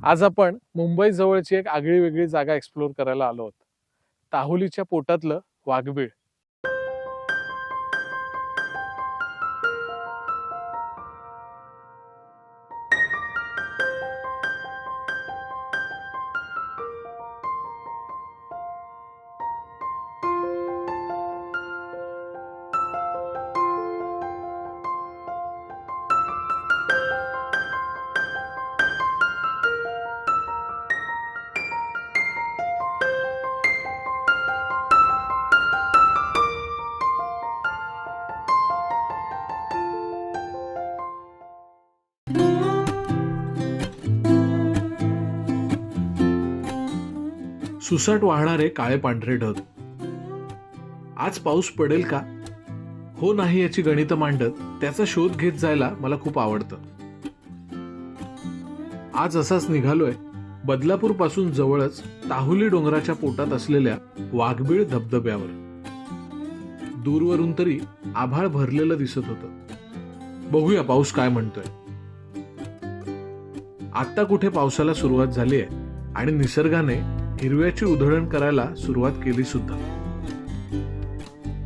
आज आपण मुंबई जवळची एक आगळी वेगळी जागा एक्सप्लोर करायला आलो आहोत. ताहुलीच्या पोटातलं वाघबीळ. सुसाट वाहणारे काळे पांढरे ढग. आज पाऊस पडेल का? हो नाही याची गणितं मांडत त्याचा शोध घेत जायला मला खूप आवडतं. आज असाच निघालोय बदलापूरपासून जवळच ताहुली डोंगराच्या पोटात असलेल्या वाघबीळ धबधब्यावर. दूरवरून तरी आभाळ भरलेलं दिसत होतं. बघूया पाऊस काय म्हणतोय. आता कुठे पावसाला सुरुवात झाली आहे आणि निसर्गाने हिरव्याची उधळण करायला सुरुवात केली सुद्धा.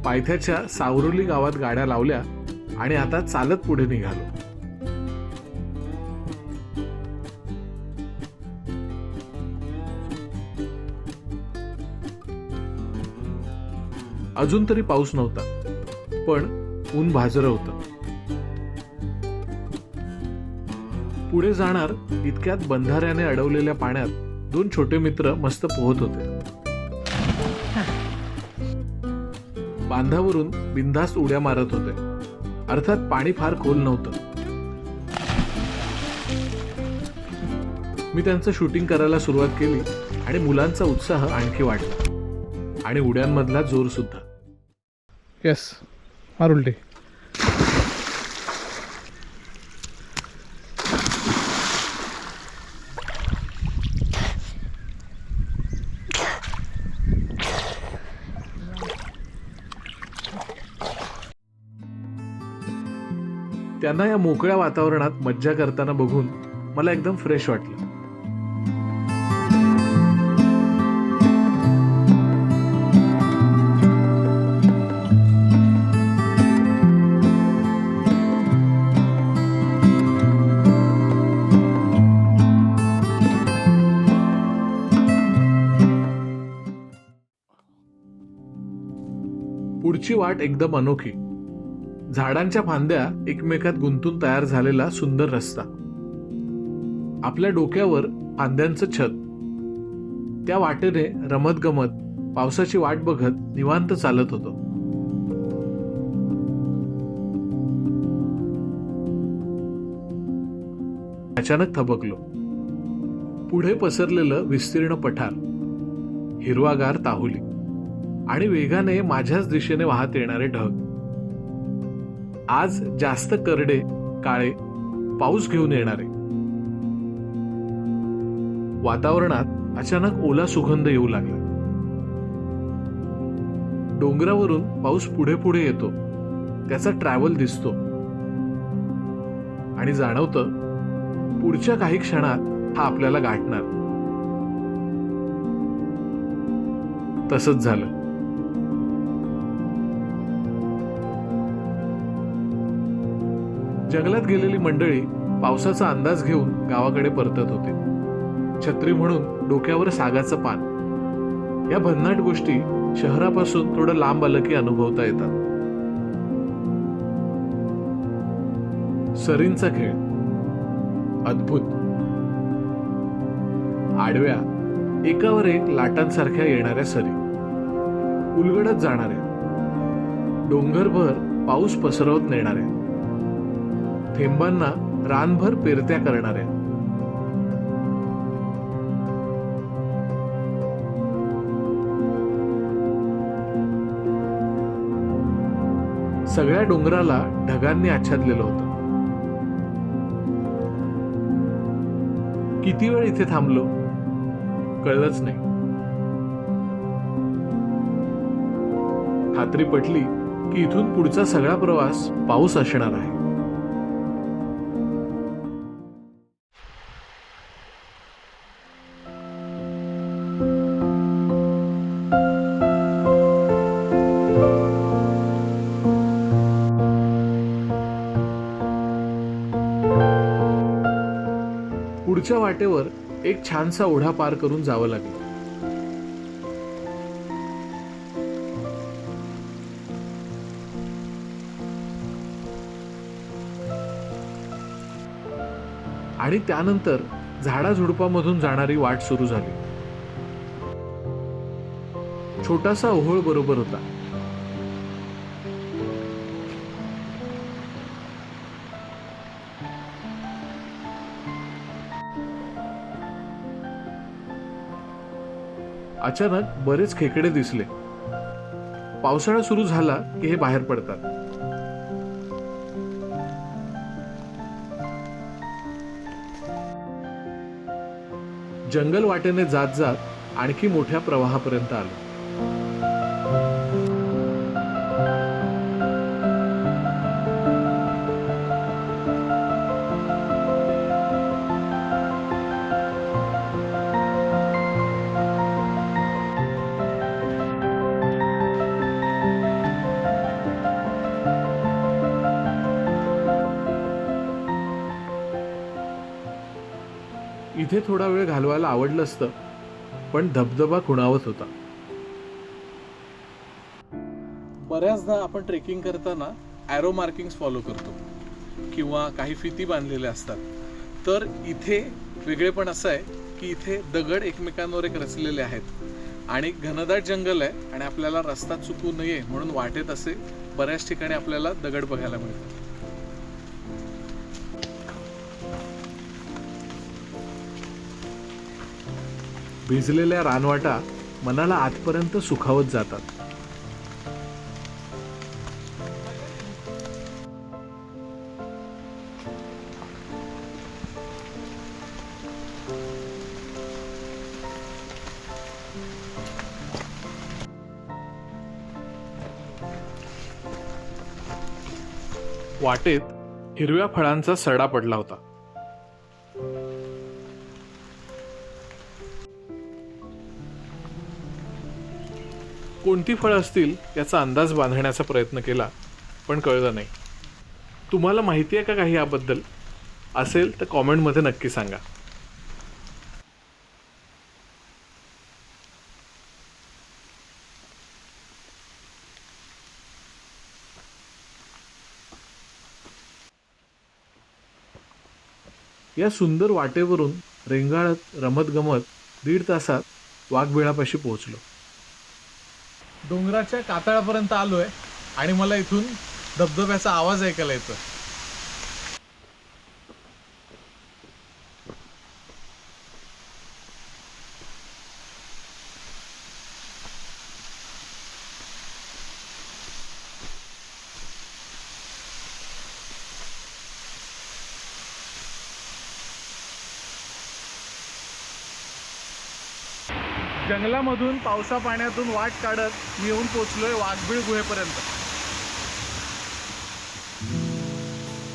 पायथ्याच्या सावरोली गावात गाड्या लावल्या आणि आता चालत पुढे निघालो. अजून तरी पाऊस नव्हता पण ऊन भाजर होतं. पुढे जाणार इतक्यात बंधाऱ्याने अडवलेल्या पाण्यात दोन छोटे मित्र मस्त पोहत होते. बांधावरून बिनधास्त उड्या मारत होते. अर्थात पाणी फार खोल नव्हतं. मी त्यांचं शूटिंग करायला सुरुवात केली आणि मुलांचा उत्साह आणखी वाढला. आणि उड्यांमधला जोर सुद्धा. Yes yes. उलटी त्यांना या मोकळ्या वातावरणात मज्जा करताना बघून मला एकदम फ्रेश वाटलं. पुढची वाट एकदम अनोखी. झाडांच्या फांद्या एकमेकात गुंतून तयार झालेला सुंदर रस्ता. आपल्या डोक्यावर फांद्यांचं छत. त्या वाटेने रमत गमत पावसाची वाट बघत निवांत चालत होतो. अचानक थबकलो. पुढे पसरलेलं विस्तीर्ण पठार. हिरवागार ताहुली. आणि वेगाने माझ्याच दिशेने वाहत येणारे ढग. आज जास्त करडे काळे पाऊस घेऊन येणारे. वातावरणात अचानक ओला सुगंध येऊ लागला. डोंगरावरून पाऊस पुढे पुढे येतो. त्याचा ट्रॅव्हल दिसतो. आणि जाणवतं पुढच्या काही क्षणात हा आपल्याला गाठणार. तसंच झालं. जंगलात गेलेली मंडळी पावसाचा अंदाज घेऊन गावाकडे परतत होते. छत्री म्हणून डोक्यावर सागाचं पान. या भन्नाट गोष्टी शहरापासून थोडं लांब आलं की अनुभवता येतात. सरींचा खेळ. अद्भुत. आडव्या एकावर एक लाटांसारख्या येणाऱ्या सरी. उलगडत जाणाऱ्या. डोंगरभर पाऊस पसरवत नेणाऱ्या. थेंबांना रानभर पेरत्या करणाऱ्या. सगळ्या डोंगराला ढगांनी आच्छादलेलं होतं. किती वेळ इथे थांबलो? कळलंच नाही. खात्री पटली की इथून पुढचा सगळा प्रवास पाऊस असणार आहे. पुढच्या वाटेवर एक छानसा ओढा पार करून जावं लागलं. आणि त्यानंतर झाडाझुडपामधून जाणारी वाट सुरू झाली. छोटासा ओहोळ बरोबर होता. अचानक बरेच खेकडे दिसले. पावसाळा सुरू झाला की हे बाहेर पडतात. जंगल वाटेने जात जात आणखी मोठ्या प्रवाहापर्यंत आलो. इथे थोडा वेळ घालवायला आवडलं असतं पण धबधबा खुणावत होता. बऱ्याचदा आपण ट्रेकिंग करताना ॲरो मार्किंग्स फॉलो करतो किंवा काही फिती बांधलेल्या असतात. तर इथे वेगळेपण असं आहे की इथे दगड एकमेकांवर एक रचलेले आहेत आणि घनदाट जंगल आहे आणि आपल्याला रस्ता चुकू नये म्हणून वाटेत असे बऱ्याच ठिकाणी आपल्याला दगड बघायला मिळतात. भिजलेल्या रानवाटा मनाला आतपर्यंत सुखावत जातात. वाटेत हिरव्या फळांचा सडा पडला होता. कोणती फळं असतील याचा अंदाज बांधण्याचा प्रयत्न केला पण कळलं नाही. तुम्हाला माहिती आहे का काही याबद्दल? असेल तर कॉमेंटमध्ये नक्की सांगा. या सुंदर वाटेवरून रेंगाळत रमत गमत दीड तासात वाघबिळापाशी पोहोचलो. डोंगराच्या कातळापर्यंत आलोय आणि मला इथून धबधब्याचा आवाज ऐकायला येतो जंगलामधून पावसा पाण्यातून वाट काढत मी येऊन पोचलोय वाघबीळ गुहेपर्यंत.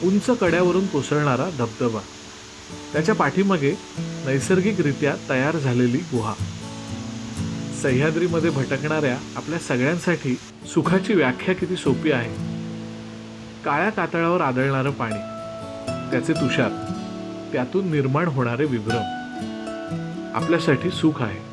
उंच कड्यावरून कोसळणारा धबधबा. त्याच्या पाठीमागे नैसर्गिकरित्या तयार झालेली गुहा. सह्याद्रीमध्ये भटकणाऱ्या आपल्या सगळ्यांसाठी सुखाची व्याख्या किती सोपी आहे. काळ्या कातळावर आदळणारं पाणी. त्याचे तुषार. त्यातून निर्माण होणारे विभ्रम. आपल्यासाठी सुख आहे.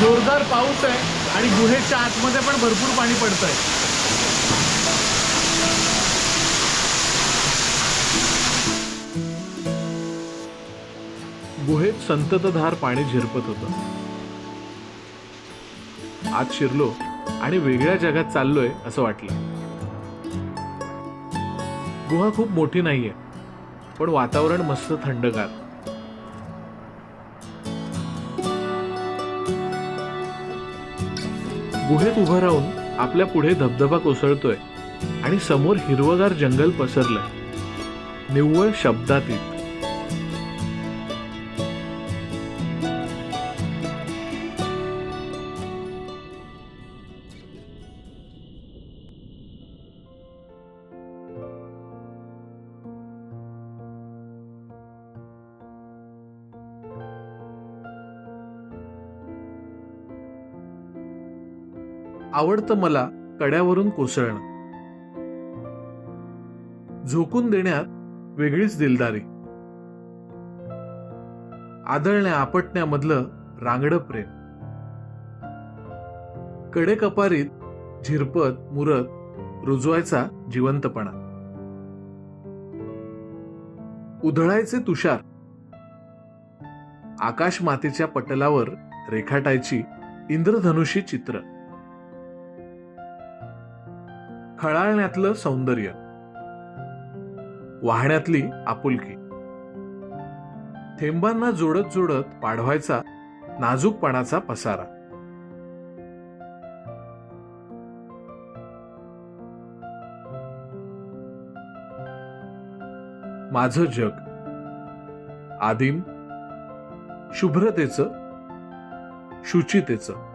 जोरदार पाऊस आहे आणि गुहेच्या आतमध्ये पण भरपूर पाणी पडतंय. गुहेत संततधार पाणी झिरपत होतं. आत शिरलो आणि वेगळ्या जगात चाललोय असं वाटलं. गुहा खूप मोठी नाहीये पण वातावरण मस्त थंडगार. गुहेत उभं राहून आपल्या पुढे धबधबा कोसळतोय आणि समोर हिरवगार जंगल पसरलंय. निव्वळ शब्दातील आवडतं मला कड्यावरून कोसळणं. झोकून देण्यात वेगळीच दिलदारी. आदळण्या आपटण्यामधलं रांगडं प्रेम. कडेकपारीत झिरपत मुरत रुजवायचा जिवंतपणा. उधळायचे तुषार. आकाश मातेच्या पटलावर रेखाटायची इंद्रधनुषी चित्र. खळाळण्यातलं सौंदर्य. वाहण्यातली आपुलकी. थेंबांना जोडत जोडत पाढवायचा नाजूकपणाचा पसारा. माझं जग. आदिम. शुभ्रतेचं. शुचितेचं.